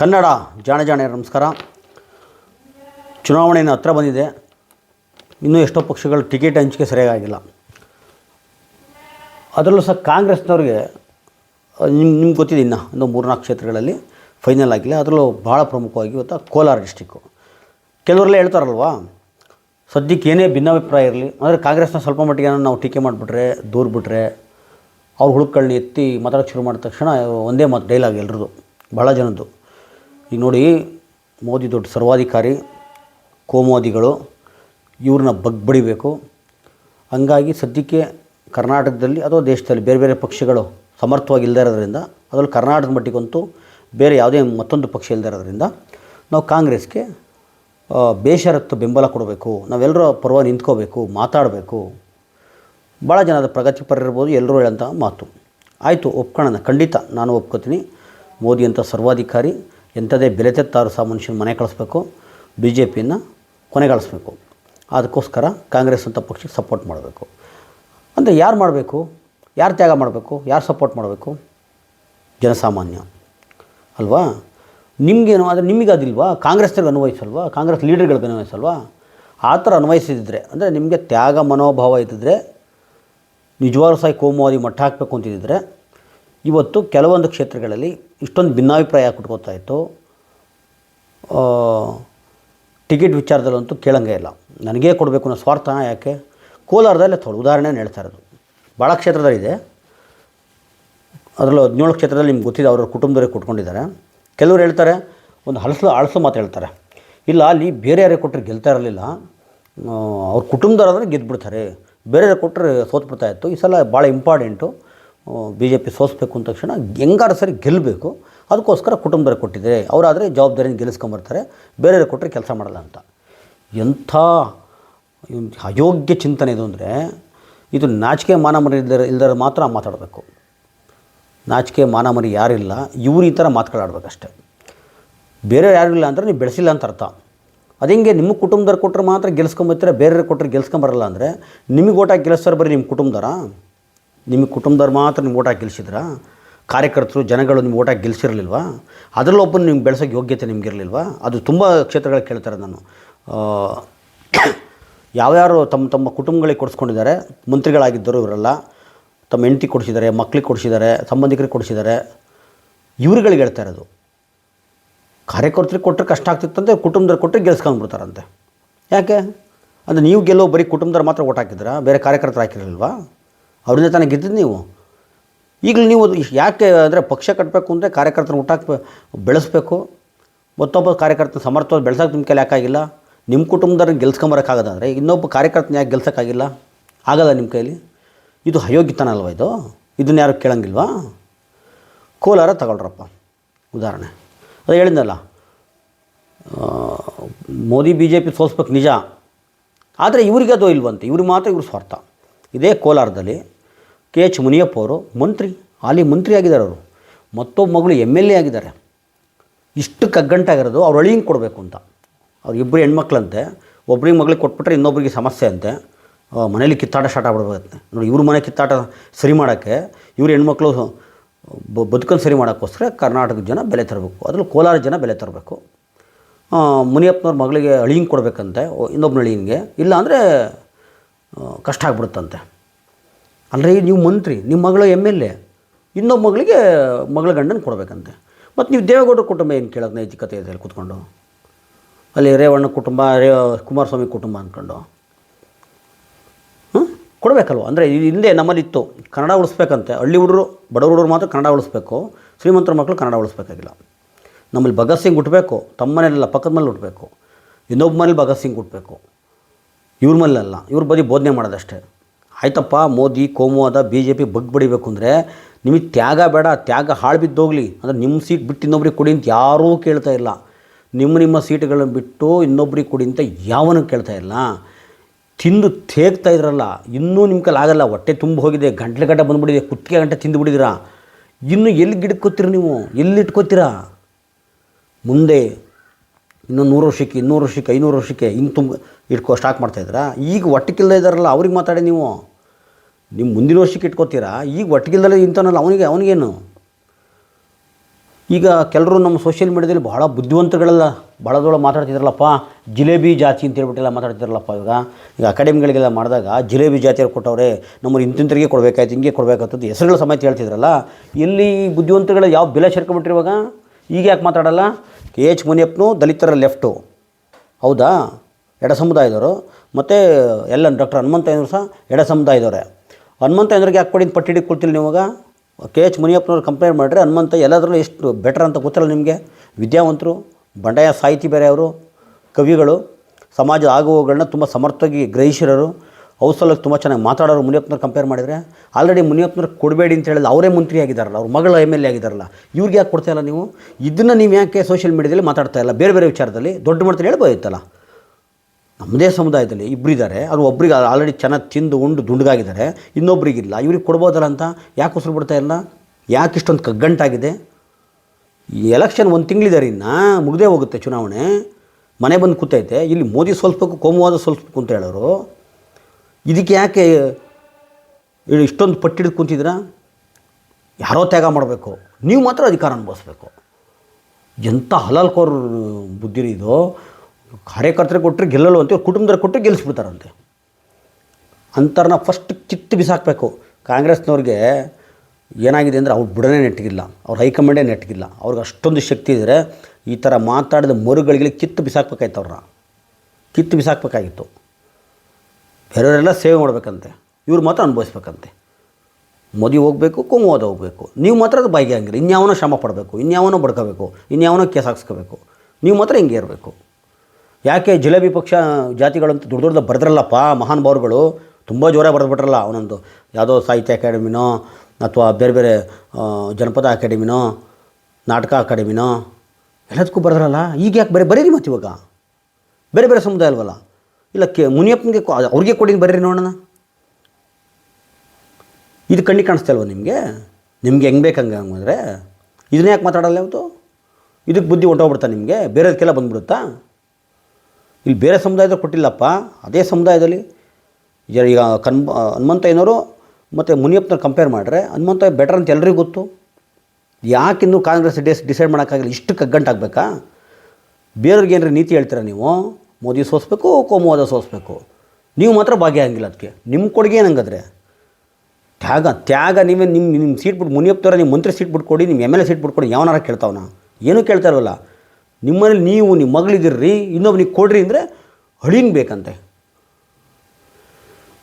ಕನ್ನಡ ಜಾಣ ಜಾಣ, ನಮಸ್ಕಾರ. ಚುನಾವಣೆಯನ್ನು ಹತ್ರ ಬಂದಿದೆ. ಇನ್ನೂ ಎಷ್ಟೋ ಪಕ್ಷಗಳು ಟಿಕೆಟ್ ಹಂಚಿಕೆ ಸರಿಯಾಗಿಲ್ಲ. ಅದರಲ್ಲೂ ಸಹ ಕಾಂಗ್ರೆಸ್ನವ್ರಿಗೆ ನಿಮ್ಮ ನಿಮ್ಗೆ ಗೊತ್ತಿದೆ ಇನ್ನು ಒಂದು ಮೂರ್ನಾಲ್ಕು ಕ್ಷೇತ್ರಗಳಲ್ಲಿ ಫೈನಲ್ ಆಗಿಲ್ಲ. ಅದರಲ್ಲೂ ಭಾಳ ಪ್ರಮುಖವಾಗಿ ಇವತ್ತು ಕೋಲಾರ ಡಿಸ್ಟಿಕ್ಕು. ಕೆಲವರೆಲ್ಲ ಹೇಳ್ತಾರಲ್ವಾ, ಸದ್ಯಕ್ಕೆ ಏನೇ ಭಿನ್ನಾಭಿಪ್ರಾಯ ಇರಲಿ, ಅಂದರೆ ಕಾಂಗ್ರೆಸ್ನ ಸ್ವಲ್ಪ ಮಟ್ಟಿಗೆ ನಾವು ಟೀಕೆ ಮಾಡಿಬಿಟ್ರೆ, ದೂರ ಬಿಟ್ಟರೆ ಅವ್ರ ಹುಡುಕಗಳನ್ನ ಎತ್ತಿ ಮಾತಾಡೋಕ್ಕೆ ಶುರು ಮಾಡಿದ ತಕ್ಷಣ ಒಂದೇ ಮಾತು ಡೈಲಾಗ್ ಎಲ್ರದ್ದು ಭಾಳ ಜನದ್ದು. ಈಗ ನೋಡಿ ಮೋದಿ ದೊಡ್ಡ ಸರ್ವಾಧಿಕಾರಿ ಕೋಮುವಾದಿಗಳು ಇವ್ರನ್ನ ಬಗ್ಬಡಿಬೇಕು ಹಂಗಾಗಿ ಸದ್ಯಕ್ಕೆ ಕರ್ನಾಟಕದಲ್ಲಿ ಅಥವಾ ದೇಶದಲ್ಲಿ ಬೇರೆ ಬೇರೆ ಪಕ್ಷಗಳು ಸಮರ್ಥವಾಗಿ ಇಲ್ಲದೇ ಇರೋದ್ರಿಂದ, ಅದರಲ್ಲಿ ಕರ್ನಾಟಕದ ಮಟ್ಟಿಗಂತೂ ಬೇರೆ ಯಾವುದೇ ಮತ್ತೊಂದು ಪಕ್ಷ ಇಲ್ಲದೇ ಇರೋದ್ರಿಂದ ನಾವು ಕಾಂಗ್ರೆಸ್ಗೆ ಬೇಷರತ್ತು ಬೆಂಬಲ ಕೊಡಬೇಕು. ನಾವೆಲ್ಲರೂ ಪರ್ವ ನಿಂತ್ಕೋಬೇಕು, ಮಾತಾಡಬೇಕು. ಭಾಳ ಜನದ ಅದು ಪ್ರಗತಿಪರ ಇರ್ಬೋದು, ಎಲ್ಲರೂ ಹೇಳೋಂಥ ಮಾತು. ಆಯಿತು, ಒಪ್ಕೊಳ್ಳೋಣ. ಖಂಡಿತ ನಾನು ಒಪ್ಕೋತೀನಿ. ಮೋದಿ ಅಂತ ಸರ್ವಾಧಿಕಾರಿ ಎಂಥದೇ ಬೆಲೆ ತೆತ್ತಾರು ಸಹ ಮನುಷ್ಯನ ಮನೆ ಕಳಿಸ್ಬೇಕು ಬಿ ಜೆ ಪಿಯನ್ನು ಕೊನೆಗಳಿಸ್ಬೇಕು. ಅದಕ್ಕೋಸ್ಕರ ಕಾಂಗ್ರೆಸ್ ಅಂತ ಪಕ್ಷಕ್ಕೆ ಸಪೋರ್ಟ್ ಮಾಡಬೇಕು. ಅಂದರೆ ಯಾರು ಮಾಡಬೇಕು? ಯಾರು ತ್ಯಾಗ ಮಾಡಬೇಕು? ಯಾರು ಸಪೋರ್ಟ್ ಮಾಡಬೇಕು? ಜನಸಾಮಾನ್ಯ. ಅಲ್ವಾ? ನಿಮಗೇನು, ಆದರೆ ನಿಮಗೆ ಅದಿಲ್ವಾ ಕಾಂಗ್ರೆಸ್ನವ್ರಿಗೆ ಅನ್ವಯಿಸಲ್ವಾ? ಕಾಂಗ್ರೆಸ್ ಲೀಡರ್ಗಳಿಗೆ ಅನ್ವಯಿಸಲ್ವಾ? ಆ ಥರ ಅನ್ವಯಿಸಿದ್ರೆ, ಅಂದರೆ ನಿಮಗೆ ತ್ಯಾಗ ಮನೋಭಾವ ಇದ್ದಿದ್ರೆ, ನಿಜವಾಗ್ಲೂ ಸಹ ಕೋಮುವಾದಿ ಮಟ್ಟ ಹಾಕಬೇಕು ಅಂತಿದ್ದರೆ ಇವತ್ತು ಕೆಲವೊಂದು ಕ್ಷೇತ್ರಗಳಲ್ಲಿ ಇಷ್ಟೊಂದು ಭಿನ್ನಾಭಿಪ್ರಾಯ ಕುಟ್ಕೋತಾ ಇತ್ತು. ಟಿಕೆಟ್ ವಿಚಾರದಲ್ಲಂತೂ ಕೇಳಂಗೇ ಇಲ್ಲ. ನನಗೇ ಕೊಡಬೇಕು ಅನ್ನೋ ಸ್ವಾರ್ಥ ಯಾಕೆ? ಕೋಲಾರದಲ್ಲೇ ಥೋಡು ಉದಾಹರಣೆ ಹೇಳ್ತಾ ಇರೋದು. ಭಾಳ ಕ್ಷೇತ್ರದಲ್ಲಿದೆ ಅದರಲ್ಲೂ ಹದಿನೇಳು ಕ್ಷೇತ್ರದಲ್ಲಿ ನಿಮ್ಗೆ ಗೊತ್ತಿದೆ, ಅವ್ರ ಕುಟುಂಬದವರೇ ಕುಟ್ಕೊಂಡಿದ್ದಾರೆ. ಕೆಲವರು ಹೇಳ್ತಾರೆ, ಒಂದು ಹಲಸು ಅಳಸು ಮಾತು ಹೇಳ್ತಾರೆ. ಇಲ್ಲ, ಅಲ್ಲಿ ಬೇರೆ ಯಾರೇ ಕೊಟ್ಟರೆ ಗೆಲ್ತಾ ಇರಲಿಲ್ಲ. ಅವ್ರ ಕುಟುಂಬದವರಾದರೆ ಗೆದ್ದುಬಿಡ್ತಾರೆ ಬೇರೆ ಕೊಟ್ಟರೆ ಸೋತ್ಬಿಡ್ತಾ ಇತ್ತು. ಈ ಸಲ ಭಾಳ ಇಂಪಾರ್ಟೆಂಟು ಬಿ ಜೆ ಪಿ ಸೋಸ್ಬೇಕು ಅಂದ ತಕ್ಷಣ ಹೆಂಗಾರು ಸರಿ ಗೆಲ್ಲಬೇಕು, ಅದಕ್ಕೋಸ್ಕರ ಕುಟುಂಬದವ್ರಿಗೆ ಕೊಟ್ಟಿದ್ದಾರೆ. ಅವರಾದರೆ ಜವಾಬ್ದಾರಿನ ಗೆಲ್ಲಿಸ್ಕೊಂಬರ್ತಾರೆ ಬೇರೆಯವ್ರಿಗೆ ಕೊಟ್ಟರೆ ಕೆಲಸ ಮಾಡಲ್ಲ ಅಂತ. ಎಂಥ ಅಯೋಗ್ಯ ಚಿಂತನೆ ಇದು ಅಂದರೆ, ಇದು ನಾಚಿಕೆ ಮಾನಮರಿ ಇಲ್ದರ ಇಲ್ದರ ಮಾತ್ರ ಮಾತಾಡಬೇಕು. ನಾಚಿಕೆ ಮಾನಮರಿ ಯಾರಿಲ್ಲ, ಇವ್ರು ಈ ಥರ ಮಾತುಗಳಾಡ್ಬೇಕಷ್ಟೆ ಬೇರೆ ಇಲ್ಲ ಅಂದರೆ ನೀವು ಬೆಳೆಸಿಲ್ಲ ಅಂತ ಅರ್ಥ. ಅದು ನಿಮ್ಮ ಕುಟುಂಬದವ್ರು ಕೊಟ್ಟರೆ ಮಾತ್ರ ಗೆಲ್ಸ್ಕೊಂಬರ್ತೀರ ಬೇರೆಯವ್ರಿಗೆ ಕೊಟ್ಟರೆ ಗೆಲ್ಸ್ಕೊಂಬರಲ್ಲ ಅಂದರೆ, ನಿಮಗೆ ಓಟಾಗಿ ಗೆಲ್ಲಿಸ್ತಾರೆ ಬರೀ ನಿಮ್ಮ ಕುಟುಂಬದವರ? ನಿಮಗೆ ಕುಟುಂಬದವ್ರು ಮಾತ್ರ ನಿಮ್ಮ ಓಟಾಗಿ ಗೆಲ್ಸಿದ್ರ? ಕಾರ್ಯಕರ್ತರು, ಜನಗಳು ನಿಮ್ಮ ಓಟಾಗಿ ಗೆಲ್ಸಿರಲಿಲ್ವಾ? ಅದರಲ್ಲಿ ಒಬ್ಬನು ನಿಮ್ಗೆ ಬೆಳೆಸೋಕ್ಕೆ ಯೋಗ್ಯತೆ ನಿಮಗಿರಲಿಲ್ವಾ? ಅದು ತುಂಬ ಕ್ಷೇತ್ರಗಳಿಗೆ ಕೇಳ್ತಾರೆ ನಾನು. ಯಾವ್ಯಾರು ತಮ್ಮ ತಮ್ಮ ಕುಟುಂಬಗಳಿಗೆ ಕೊಡಿಸ್ಕೊಂಡಿದ್ದಾರೆ ಮಂತ್ರಿಗಳಾಗಿದ್ದರು ಇವರೆಲ್ಲ, ತಮ್ಮ ಹೆಂಡತಿ ಕೊಡಿಸಿದ್ದಾರೆ, ಮಕ್ಳಿಗೆ ಕೊಡಿಸಿದ್ದಾರೆ, ಸಂಬಂಧಿಕರಿಗೆ ಕೊಡಿಸಿದ್ದಾರೆ, ಇವ್ರುಗಳಿಗೆ ಹೇಳ್ತಾ ಇರೋದು. ಕಾರ್ಯಕರ್ತರಿಗೆ ಕೊಟ್ಟರೆ ಕಷ್ಟ ಆಗ್ತಿತ್ತಂತೆ ಕುಟುಂಬದವ್ರು ಕೊಟ್ಟರೆ ಗೆಲ್ಸ್ಕೊಂಡ್ಬಿಡ್ತಾರಂತೆ. ಯಾಕೆ? ಅಂದರೆ ನೀವು ಗೆಲ್ಲೋ ಬರೀ ಕುಟುಂಬದವ್ರು ಮಾತ್ರ ಓಟ್ ಹಾಕಿದ್ರಾ ಬೇರೆ ಕಾರ್ಯಕರ್ತರು ಹಾಕಿರಲಿಲ್ವಾ? ಅವರಿಂದ ತಾನೇ ಗೆದ್ದಿದ್ದು ನೀವು? ಈಗಲೂ ನೀವು ಯಾಕೆ ಅಂದರೆ ಪಕ್ಷ ಕಟ್ಟಬೇಕು ಅಂದರೆ ಕಾರ್ಯಕರ್ತನ ಹುಟ್ಟಾಕ ಬೆಳೆಸಬೇಕು. ಮತ್ತೊಬ್ಬ ಕಾರ್ಯಕರ್ತನ ಸಮರ್ಥವಾಗಿ ಬೆಳೆಸೋಕೆ ನಿಮ್ಮ ಕೈಲಿ ಯಾಕಾಗಿಲ್ಲ? ನಿಮ್ಮ ಕುಟುಂಬದವ್ರನ್ನ ಗೆಲ್ಸ್ಕೊಂಬರೋಕ್ಕಾಗದಂದರೆ ಇನ್ನೊಬ್ಬ ಕಾರ್ಯಕರ್ತನ ಯಾಕೆ ಗೆಲ್ಸೋಕ್ಕಾಗಿಲ್ಲ? ಆಗಲ್ಲ ನಿಮ್ಮ ಕೈಲಿ? ಇದು ಅಯೋಗ್ಯತನ ಅಲ್ವಾ ಇದು? ಇದನ್ನ ಯಾರು ಕೇಳೋಂಗಿಲ್ವಾ? ಕೋಲಾರ ತಗೊಳ್ರಪ್ಪ. ಉದಾಹರಣೆ. ಅದು ಹೇಳಿದ್ನಲ್ಲ ಮೋದಿ ಬಿ ಜೆ ಪಿ ಸೋಲ್ಸ್ಬೇಕು ನಿಜ. ಆದರೆ ಇವರಿಗೆ ಅದು ಇಲ್ವಂತೆ. ಇವ್ರಿಗೆ ಮಾತ್ರ ಇವ್ರ ಸ್ವಾರ್ಥ. ಇದೇ ಕೋಲಾರದಲ್ಲಿ ಕೆ ಎಚ್ ಮುನಿಯಪ್ಪ ಅವರು ಮಂತ್ರಿ, ಹಾಲಿ ಮಂತ್ರಿ ಆಗಿದ್ದಾರೆ ಅವರು. ಮತ್ತೊಬ್ಬ ಮಗಳು ಎಂ ಎಲ್ ಎ ಆಗಿದ್ದಾರೆ. ಇಷ್ಟು ಕಗ್ಗಂಟಾಗಿರೋದು ಅವ್ರು ಅಳಿಯಂಗೆ ಕೊಡಬೇಕು ಅಂತ. ಅವ್ರು ಇಬ್ಬರು ಹೆಣ್ಮಕ್ಳಂತೆ, ಒಬ್ರಿಗೆ ಮಗಳಿಗೆ ಕೊಟ್ಬಿಟ್ರೆ ಇನ್ನೊಬ್ರಿಗೆ ಸಮಸ್ಯೆ ಅಂತೆ. ಮನೇಲಿ ಕಿತ್ತಾಟ ಸ್ಟಾರ್ಟ್ ಆಗ್ಬಿಡ್ಬೇಕಂತೆ ನೋಡಿ, ಇವ್ರ ಮನೆ ಕಿತ್ತಾಟ ಸರಿ ಮಾಡೋಕ್ಕೆ, ಇವ್ರ ಹೆಣ್ಮಕ್ಳು ಬದುಕನ್ನು ಸರಿ ಮಾಡೋಕ್ಕೋಸ್ಕರ ಕರ್ನಾಟಕದ ಜನ ಬೆಲೆ ತರಬೇಕು. ಅದರಲ್ಲಿ ಕೋಲಾರ ಜನ ಬೆಲೆ ತರಬೇಕು. ಮುನಿಯಪ್ಪನವ್ರ ಮಗಳಿಗೆ ಅಳಿಯಂಗೆ ಕೊಡಬೇಕಂತೆ ಇನ್ನೊಬ್ಬನ ಅಳಿಯಂಗೆ. ಇಲ್ಲ ಅಂದರೆ ಕಷ್ಟ ಆಗ್ಬಿಡುತ್ತಂತೆ. ಅಲ್ರಿ, ನೀವು ಮಂತ್ರಿ, ನಿಮ್ಮ ಮಗಳು ಎಂ ಎಲ್ ಎ, ಇನ್ನೊಬ್ಬ ಮಗಳಿಗೆ ಮಗಳ ಗಂಡನ ಕೊಡಬೇಕಂತೆ. ಮತ್ತು ನೀವು ದೇವೇಗೌಡರ ಕುಟುಂಬ ಏನು ಕೇಳೋದು ನೈತಿಕತೆ ಇದೆ ಕೂತ್ಕೊಂಡು? ಅಲ್ಲಿ ರೇವಣ್ಣ ಕುಟುಂಬ, ರೇ, ಕುಮಾರಸ್ವಾಮಿ ಕುಟುಂಬ ಅಂದ್ಕೊಂಡು ಕೊಡಬೇಕಲ್ವ? ಅಂದರೆ ಹಿಂದೆ ನಮ್ಮಲ್ಲಿತ್ತು. ಕನ್ನಡ ಉಳಿಸ್ಬೇಕಂತೆ. ಹಳ್ಳಿ ಹುಡುಗರು ಬಡ ಹುಡುಗರು ಮಾತ್ರ ಕನ್ನಡ ಉಳಿಸ್ಬೇಕು. ಶ್ರೀಮಂತರ ಮಕ್ಕಳು ಕನ್ನಡ ಉಳಿಸ್ಬೇಕಾಗಿಲ್ಲ. ನಮ್ಮಲ್ಲಿ ಭಗತ್ ಸಿಂಗ್ ಹುಟ್ಟಬೇಕು ತಮ್ಮ ಮನೇಲೆಲ್ಲ ಪಕ್ಕದ ಮೇಲೆ ಹುಟ್ಟಬೇಕು ಇನ್ನೊಬ್ಬ ಮನೇಲಿ ಭಗತ್ ಸಿಂಗ್ ಹುಟ್ಟಬೇಕು ಇವ್ರ ಮೇಲಲ್ಲ ಇವ್ರ ಬರೀ ಬೋಧನೆ ಮಾಡೋದಷ್ಟೇ. ಆಯ್ತಪ್ಪ, ಮೋದಿ ಕೋಮುವಾದ ಬಿ ಜೆ ಪಿ ಬಗ್ ಬಡಿಬೇಕು ಅಂದರೆ ನಿಮಗೆ ತ್ಯಾಗ ಬೇಡ, ತ್ಯಾಗ ಹಾಳು ಬಿದ್ದೋಗ್ಲಿ. ಅಂದರೆ ನಿಮ್ಮ ಸೀಟ್ ಬಿಟ್ಟು ಇನ್ನೊಬ್ರಿಗೆ ಕೊಡಿ ಅಂತ ಯಾರೂ ಕೇಳ್ತಾ ಇಲ್ಲ. ನಿಮ್ಮ ನಿಮ್ಮ ಸೀಟ್ಗಳನ್ನು ಬಿಟ್ಟು ಇನ್ನೊಬ್ರಿಗೆ ಕೊಡಿ ಅಂತ ಯಾವನು ಕೇಳ್ತಾ ಇಲ್ಲ. ತಿಂದು ತೇಗ್ತಾ ಇದ್ರಲ್ಲ, ಇನ್ನೂ ನಿಮ್ಮ ಕೈಲಿ ಆಗಲ್ಲ. ಹೊಟ್ಟೆ ತುಂಬ ಹೋಗಿದೆ, ಗಂಟ್ಲೆ ಗಂಟೆ ಬಂದುಬಿಟ್ಟಿದೆ, ಕುತ್ತಿಗೆ ಗಂಟೆ ತಿಂದು ಬಿಟ್ಟಿದ್ದೀರಾ? ಇನ್ನು ಎಲ್ಲಿ ಗಿಡಕ್ಕೋತೀರಿ ನೀವು? ಎಲ್ಲಿ ಇಟ್ಕೋತೀರಾ? ಮುಂದೆ ಇನ್ನೊಂದು ನೂರು ವರ್ಷಕ್ಕೆ, ಇನ್ನೂರು ವರ್ಷಕ್ಕೆ, ಐನೂರು ವರ್ಷಕ್ಕೆ ಇನ್ನು ತುಂಬ ಇಟ್ಕೋ, ಸ್ಟಾಕ್ ಮಾಡ್ತಾಯಿದ್ದೀರಾ ಈಗ ಒಟ್ಟಿಗಿಲ್ಲದೆ ಇದ್ದಾರಲ್ಲ, ಅವ್ರಿಗೆ ಮಾತಾಡಿ ನೀವು. ನಿಮ್ಮ ಮುಂದಿನ ವರ್ಷಕ್ಕೆ ಇಟ್ಕೋತೀರಾ? ಈಗ ಒಟ್ಟಿಗೆಲ್ಲ ಇಂಥವನಲ್ಲ, ಅವನಿಗೆ, ಅವನಿಗೇನು? ಈಗ ಕೆಲವರು ನಮ್ಮ ಸೋಷಿಯಲ್ ಮೀಡ್ಯಾದಲ್ಲಿ ಬಹಳ ಬುದ್ಧಿವಂತಗಳೆಲ್ಲ ಬಹಳದೊಳ ಮಾತಾಡ್ತಿದ್ರಲ್ಲಪ್ಪ, ಜಿಲೇಬಿ ಜಾತಿ ಅಂತ ಹೇಳ್ಬಿಟ್ಟೆಲ್ಲ ಮಾತಾಡ್ತಿದ್ರಲ್ಲಪ್ಪ ಇವಾಗ. ಈಗ ಅಕಾಡೆಮಿಗಳಿಗೆಲ್ಲ ಮಾಡಿದಾಗ ಜಿಲೇಬಿ ಜಾತಿಯವ್ರು ಕೊಟ್ಟವ್ರೆ ನಮ್ಮನ್ನು ಇಂತಿಂತರಿಗೆ ಕೊಡಬೇಕಾಯ್ತು, ಹಿಂಗೆ ಕೊಡಬೇಕಾಗ್ತದೆ, ಹೆಸರುಗಳ ಸಮೇತ ಹೇಳ್ತಿದ್ರಲ್ಲ, ಎಲ್ಲಿ ಬುದ್ಧಿವಂತಗಳು ಯಾವ ಬೆಲೆ ಸೇರ್ಕೊಂಡ್ಬಿಟ್ರಿ ಇವಾಗ? ಈಗ ಯಾಕೆ ಮಾತಾಡಲ್ಲ? ಕೆ ಎಚ್ ಮುನಿಯಪ್ಪನು ದಲಿತರ ಲೆಫ್ಟು ಹೌದಾ? ಎಡ ಸಮುದಾಯದವರು. ಮತ್ತು ಎಲ್ಲ ಡಾಕ್ಟರ್ ಹನುಮಂತ ಸಹ ಎಡ ಸಮುದಾಯದವರೇ. ಹನುಮಂತಯ್ಯನವ್ರಿಗೆ ಯಾಕೆ ಕೊಡಿ ಪಟ್ಟಿ ಕೊಡ್ತಿಲ್ಲ ನಿಮಗೆ ಕೆ ಎಚ್ ಮುನಿಯಪ್ಪನವ್ರು ಕಂಪ್ಲೇಂಟ್ ಮಾಡಿದ್ರೆ ಹನುಮಂತ ಎಲ್ಲದರಲ್ಲೂ ಎಷ್ಟು ಬೆಟರ್ ಅಂತ ಗೊತ್ತಿಲ್ಲ ನಿಮಗೆ. ವಿದ್ಯಾವಂತರು, ಬಂಡಾಯ ಸಾಹಿತಿ ಬೇರೆ ಅವರು, ಕವಿಗಳು, ಸಮಾಜದ ಆಗುವಗಳನ್ನ ತುಂಬ ಸಮರ್ಥವಾಗಿ ಗ್ರಹಿಸಿರೋರು ಹೌಸಲ್ಲಿ ತುಂಬ ಚೆನ್ನಾಗಿ ಮಾತಾಡೋರು ಮುನಿಯಪ್ಪನವ್ರು ಕಂಪೇರ್ ಮಾಡಿದರೆ. ಆಲ್ರೆಡಿ ಮುನಿಯಪ್ಪನವ್ರು ಕೊಡಬೇಡಿ ಅಂತ ಹೇಳಿದ್ರೆ ಅವರೇ ಮಂತ್ರಿ ಆಗಿದ್ದಾರಲ್ಲ, ಅವ್ರ ಮಗಳು ಎಂ ಎಲ್ ಎ ಆಗಿದ್ದಾರಲ್ಲ, ಇವ್ರಿಗೆ ಯಾಕೆ ಕೊಡ್ತಾ ಇಲ್ಲ ನೀವು? ಇದನ್ನು ನೀವು ಯಾಕೆ ಸೋಷಿಯಲ್ ಮೀಡ್ಯಾದಲ್ಲಿ ಮಾತಾಡ್ತಾ ಇಲ್ಲ? ಬೇರೆ ಬೇರೆ ವಿಚಾರದಲ್ಲಿ ದೊಡ್ಡ ಮಟ್ಟದಲ್ಲಿ ಹೇಳ್ಬೋದಿತ್ತಲ್ಲ. ನಮ್ಮದೇ ಸಮುದಾಯದಲ್ಲಿ ಇಬ್ಬರಿದ್ದಾರೆ ಅದು ಒಬ್ಬರಿಗೆ ಆಲ್ರೆಡಿ ಚೆನ್ನಾಗಿ ತಿಂದು ಉಂಡು ದುಂಡಗಾಗಿದ್ದಾರೆ. ಇನ್ನೊಬ್ರಿಗಿಲ್ಲ. ಇವ್ರಿಗೆ ಕೊಡ್ಬೋದಲ್ಲ ಅಂತ ಯಾಕೆ ಉಸಿರು ಬಿಡ್ತಾ ಇಲ್ಲ? ಯಾಕೆ ಇಷ್ಟೊಂದು ಕಗ್ಗಂಟಾಗಿದೆ? ಎಲೆಕ್ಷನ್ ಒಂದು ತಿಂಗಳಿದ್ದಾರೆ ಇನ್ನು, ಮುಗ್ದೇ ಹೋಗುತ್ತೆ ಚುನಾವಣೆ. ಮನೆ ಬಂದು ಕೂತೈತೆ. ಇಲ್ಲಿ ಮೋದಿ ಸೋಲ್ಸ್ಬೇಕು, ಕೋಮುವಾದ ಸೋಲ್ಸ್ಬೇಕು ಅಂತ ಹೇಳೋರು. ಇದಕ್ಕೆ ಯಾಕೆ ಇಷ್ಟು ಇಷ್ಟೊಂದು ಪಟ್ಟಿಡಿದು ಕೂತಿದ್ದೀರಾ? ಯಾರೋ ತ್ಯಾಗ ಮಾಡಬೇಕು. ನೀವು ಮಾತ್ರ ಅಧಿಕಾರ ಅನುಭವಿಸ್ಬೇಕು. ಎಂಥ ಹಲಾಲ್ಕೋರ್ ಬುದ್ಧಿ ರೀ ಇದು? ಕಾರ್ಯಕರ್ತರಿಗೆ ಕೊಟ್ಟರೆ ಗೆಲ್ಲಲು ಅಂತ ಕುಟುಂಬದವ್ರಿಗೆ ಕೊಟ್ಟರೆ ಗೆಲ್ಲಿಸ್ಬಿಡ್ತಾರಂತೆ ಅಂಥವ್ರನ್ನ ಫಸ್ಟ್ ಕಿತ್ತು ಬಿಸಾಕಬೇಕು. ಕಾಂಗ್ರೆಸ್ನವ್ರಿಗೆ ಏನಾಗಿದೆ ಅಂದರೆ ಅವ್ರು ಬುಡನೇ ನೆಟ್ಟಿಗಿಲ್ಲ, ಅವ್ರ ಹೈಕಮಾಂಡೇ ನೆಟ್ಟಿಗಿಲ್ಲ. ಅವ್ರಿಗೆ ಅಷ್ಟೊಂದು ಶಕ್ತಿ ಇದ್ದರೆ ಈ ಥರ ಮಾತಾಡಿದ ಮರುಗಳಿಗೆ ಕಿತ್ತು ಬಿಸಾಕ್ಬೇಕಾಯ್ತು ಅವ್ರನ್ನ. ಕಿತ್ತು ಬಿಸಾಕಬೇಕಾಗಿತ್ತು. ಬೇರೆಯವರೆಲ್ಲ ಸೇವೆ ಮಾಡಬೇಕಂತೆ. ಇವ್ರು ಮಾತ್ರ ಅನುಭವಿಸ್ಬೇಕಂತೆ. ಮೋದಿ ಹೋಗಬೇಕು ಕೋಮುವಾದ ಹೋಗಬೇಕು. ನೀವು ಮಾತ್ರ ಅದು ಬಾಯಿಗೆ ಹಂಗಿಲ್ಲ. ಇನ್ಯಾವನೋ ಶ್ರಮ ಪಡಬೇಕು, ಇನ್ಯಾವನೋ ಬಡ್ಕೋಬೇಕು, ಇನ್ಯಾವನೋ ಕೇಸ್ ಹಾಕ್ಸ್ಕೋಬೇಕು. ನೀವು ಮಾತ್ರ ಹಿಂಗೆ ಇರಬೇಕು. ಯಾಕೆ ಜಿಲೇಬಿ ಪಕ್ಷ ಜಾತಿಗಳಂತೂ ದೊಡ್ಡ ದೊಡ್ಡ ಬರೆದ್ರಲ್ಲಪ್ಪ ಮಹಾನುಭಾವರುಗಳು ತುಂಬ ಜೋರ ಬರೆದ್ಬಿಟ್ರಲ್ಲ ಅವನೊಂದು ಯಾವುದೋ ಸಾಹಿತ್ಯ ಅಕಾಡೆಮಿನೋ, ಅಥವಾ ಬೇರೆ ಬೇರೆ ಜನಪದ ಅಕಾಡೆಮಿನೋ, ನಾಟಕ ಅಕಾಡೆಮಿನೋ, ಎಲ್ಲದಕ್ಕೂ ಬರೆದ್ರಲ್ಲ? ಈಗ ಯಾಕೆ ಬರೀ ಬರೀರಿ ಮತ್ತು ಇವಾಗ? ಬೇರೆ ಬೇರೆ ಸಮುದಾಯ ಅಲ್ವಲ್ಲ? ಇಲ್ಲ ಕೆ, ಮುನಿಯಪ್ಪನಿಗೆ ಅವ್ರಿಗೆ ಕೊಡಿ ಬರೀರಿ ನೋಡೋಣ ಇದು ಕಣ್ಣಿಗೆ ಕಾಣಿಸ್ತಾ ಇಲ್ವ ನಿಮಗೆ? ನಿಮ್ಗೆ ಹೆಂಗೆ ಬೇಕು ಹಂಗೆ ಹಂಗಂದ್ರೆ? ಇದನ್ನ ಯಾಕೆ ಮಾತಾಡಲ್ಲ ಯಾವತ್ತು? ಇದಕ್ಕೆ ಬುದ್ಧಿ ಹೊಂಟೋಗ್ಬಿಡ್ತಾ ನಿಮಗೆ? ಬೇರೆದಕ್ಕೆಲ್ಲ ಬಂದ್ಬಿಡುತ್ತಾ? ಇಲ್ಲಿ ಬೇರೆ ಸಮುದಾಯದಲ್ಲಿ ಕೊಟ್ಟಿಲ್ಲಪ್ಪ. ಅದೇ ಸಮುದಾಯದಲ್ಲಿ ಈಗ ಕನ್ ಹನುಮಂತಯ್ಯನವರು ಮತ್ತು ಮುನಿಯಪ್ಪನವ್ರು ಕಂಪೇರ್ ಮಾಡಿದ್ರೆ ಹನುಮಂತಯ್ಯ ಬೆಟರ್ ಅಂತ ಎಲ್ಲರಿಗೂ ಗೊತ್ತು. ಯಾಕಿನ್ನೂ ಕಾಂಗ್ರೆಸ್ ಡಿಸ್ ಡಿಸೈಡ್ ಮಾಡೋಕ್ಕಾಗಿಲ್ಲ? ಇಷ್ಟು ಕಗ್ಗಂಟಾಗಬೇಕಾ? ಬೇರೆಯವ್ರಿಗೆ ಏನಾರ ನೀತಿ ಹೇಳ್ತೀರಾ ನೀವು? ಮೋದಿ ಸೋಸ್ಬೇಕು ಕೋಮುವಾದ ಸೋಸ್ಬೇಕು. ನೀವು ಮಾತ್ರ ಭಾಗಿಯಾಗಿಲ್ಲ ಅದಕ್ಕೆ ನಿಮ್ಮ ಕೊಡುಗೆ ಏನಂಗಾದ್ರೆ? ತ್ಯಾಗ ತ್ಯಾಗ ನೀವೇ ನಿಮ್ಮ ನಿಮ್ಮ ಸೀಟ್ ಬಿಟ್ಟು ಮುನಿಯಪ್ಪನವರ ನಿಮ್ಮ ಮಂತ್ರಿ ಸೀಟ್ ಬಿಟ್ಟು ಕೊಡಿ ನಿಮ್ಮ ಎಂ ಎಲ್ ಎ ಸೀಟ್ ಬಿಟ್ಟು ಕೊಡಿ ಯಾವನಾರ ಕೇಳ್ತಾವನ? ಏನೂ ಕೇಳ್ತಾ ಇಲ್ವಲ್ಲ ನಿಮ್ಮನೇಲಿ ನೀವು ನಿಮ್ಮ ಮಗಳಿದಿರ್ರಿ ಇನ್ನೊಬ್ಬನಿಗೆ ಕೊಡ್ರಿ ಅಂದರೆ ಹಳಿಂಗ್ ಬೇಕಂತೆ.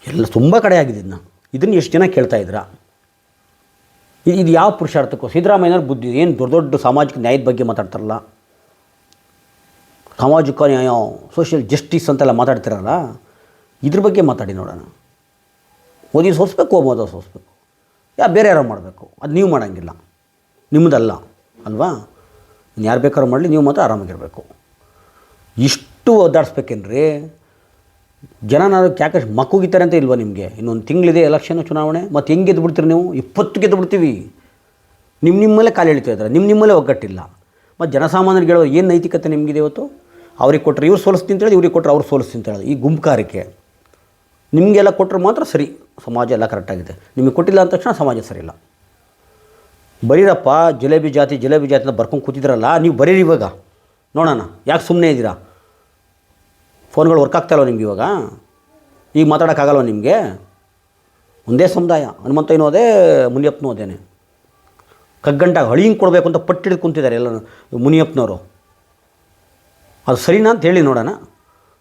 ಎಲ್ಲ ತುಂಬ ಕಡೆ ಆಗಿದೆ ಇದನ್ನ ಎಷ್ಟು ಜನ ಕೇಳ್ತಾ ಇದ್ದೀರಾ ಇದು ಯಾವ ಪುರುಷಾರ್ಥಕ್ಕೂ ಸಿದ್ದರಾಮಯ್ಯನವ್ರ ಬುದ್ಧಿ ಏನು ದೊಡ್ಡ ದೊಡ್ಡ ಸಾಮಾಜಿಕ ನ್ಯಾಯದ ಬಗ್ಗೆ ಮಾತಾಡ್ತಾರಲ್ಲ? ಸಾಮಾಜಿಕ ನ್ಯಾಯ, ಸೋಷಿಯಲ್ ಜಸ್ಟಿಸ್ ಅಂತೆಲ್ಲ ಮಾತಾಡ್ತಿರಲ್ಲ? ಇದ್ರ ಬಗ್ಗೆ ಮಾತಾಡಿ ನೋಡೋಣ. ಓದಿ ಸೋಸ್ಬೇಕು ಮೋದಿ ಸೋಸ್ಬೇಕು. ಯಾ, ಬೇರೆ ಯಾರೋ ಮಾಡಬೇಕು. ಅದು ನೀವು ಮಾಡೋಂಗಿಲ್ಲ. ನಿಮ್ಮದಲ್ಲ ಅಲ್ವಾ? ಯಾರು ಬೇಕಾದ್ರೂ ಮಾಡಲಿ, ನೀವು ಮಾತ್ರ ಆರಾಮಾಗಿರಬೇಕು. ಇಷ್ಟು ಒದ್ದಾಡಿಸ್ಬೇಕೇನ್ರಿ? ಜನ ನಾನು ಯಾಕೆ ಮಕ್ಕುಗಿತಾರೆ ಅಂತ ಇಲ್ವಾ ನಿಮಗೆ? ಇನ್ನೊಂದು ತಿಂಗಳಿದೆ ಎಲೆಕ್ಷನ್ ಚುನಾವಣೆ, ಮತ್ತು ಹೆಂಗೆ ಗೆದ್ದು ಬಿಡ್ತೀರಿ ನೀವು? ಇಪ್ಪತ್ತು ಗೆದ್ದು ಬಿಡ್ತೀವಿ ನಿಮ್ಮ ನಿಮ್ಮಲ್ಲೇ ಕಾಲು ಎಳಿತಾ ಇದ್ದಾರೆ. ನಿಮ್ಮ ನಿಮ್ಮಲ್ಲೇ ಒಗ್ಗಟ್ಟಿಲ್ಲ. ಮತ್ತು ಜನಸಾಮಾನ್ಯರಿಗೆ ಹೇಳೋ ಏನು ನೈತಿಕತೆ ನಿಮಗಿದೆ ಇವತ್ತು? ಅವ್ರಿಗೆ ಕೊಟ್ಟರೆ ಇವ್ರು ಸೋಲಿಸ್ತೀನಿ ಅಂತೇಳಿ ಇವ್ರಿಗೆ ಕೊಟ್ಟರೆ ಅವ್ರು ಸೋಲಿಸ್ತೀನಿ ಅಂತ ಹೇಳೋದು. ಈ ಗುಂಪುಕಾರಿಕೆ. ನಿಮಗೆಲ್ಲ ಕೊಟ್ಟರೆ ಮಾತ್ರ ಸರಿ. ಸಮಾಜ ಎಲ್ಲ ಕರೆಕ್ಟಾಗಿದೆ ನಿಮಗೆ ಕೊಟ್ಟಿಲ್ಲ ಅಂದ ತಕ್ಷಣ ಸಮಾಜ ಸರಿ ಇಲ್ಲ. ಬರೀರಪ್ಪ, ಜಿಲೇಬಿ ಜಾತಿ, ಜಿಲೇಬಿ ಅಂತ ಬರ್ಕೊಂಡು ಕೂತಿದ್ರಲ್ಲ, ನೀವು ಬರೀರಿ ಇವಾಗ. ನೋಡೋಣ, ಯಾಕೆ ಸುಮ್ಮನೆ ಇದ್ದೀರಾ ಫೋನ್ಗಳು ವರ್ಕ್ ಆಗ್ತಾಯಿಲ್ಲ ನಿಮ್ಗೆ ಇವಾಗ? ಈಗ ಮಾತಾಡೋಕ್ಕಾಗಲ್ವ ನಿಮಗೆ? ಒಂದೇ ಸಮುದಾಯ ಹನುಮಂತಯ್ಯನೂ ಅದೇ, ಮುನಿಯಪ್ಪನೂ ಅದೇನೆ. ಕಗ್ಗಂಟಾಗಿ ಹಳಿಂಗೆ ಕೊಡಬೇಕು ಅಂತ ಪಟ್ಟಿಡ್ದು ಕುಂತಿದ್ದಾರೆ ಎಲ್ಲ ಮುನಿಯಪ್ಪನವರು. ಅದು ಸರಿನಾ ಅಂತ ಹೇಳಿ ನೋಡೋಣ.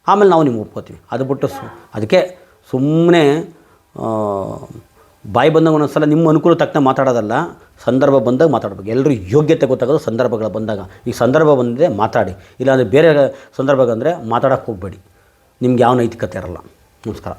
ಆಮೇಲೆ ನಾವು ನಿಮ್ಗೆ ಒಪ್ಕೋತೀವಿ. ಅದು ಬಿಟ್ಟು ಸು ಅದಕ್ಕೆ ಸುಮ್ಮನೆ ಬಾಯಿ ಬಂದಾಗ ಒಂದೊಂದು ಸಲ ನಿಮ್ಮ ಅನುಕೂಲ ತಕ್ಕನ ಮಾತಾಡೋದಲ್ಲ, ಸಂದರ್ಭ ಬಂದಾಗ ಮಾತಾಡಬೇಕು. ಎಲ್ಲರೂ ಯೋಗ್ಯತೆ ಗೊತ್ತಾಗೋದು ಸಂದರ್ಭಗಳು ಬಂದಾಗ. ಈಗ ಸಂದರ್ಭ ಬಂದಿದೆ ಮಾತಾಡಿ. ಇಲ್ಲಾಂದರೆ ಬೇರೆ ಸಂದರ್ಭ ಅಂದರೆ ಮಾತಾಡೋಕ್ಕೆ ಹೋಗಬೇಡಿ. ನಿಮ್ಗೆ ಯಾವ ನೈತಿಕತೆ ಇರಲ್ಲ. ನಮಸ್ಕಾರ.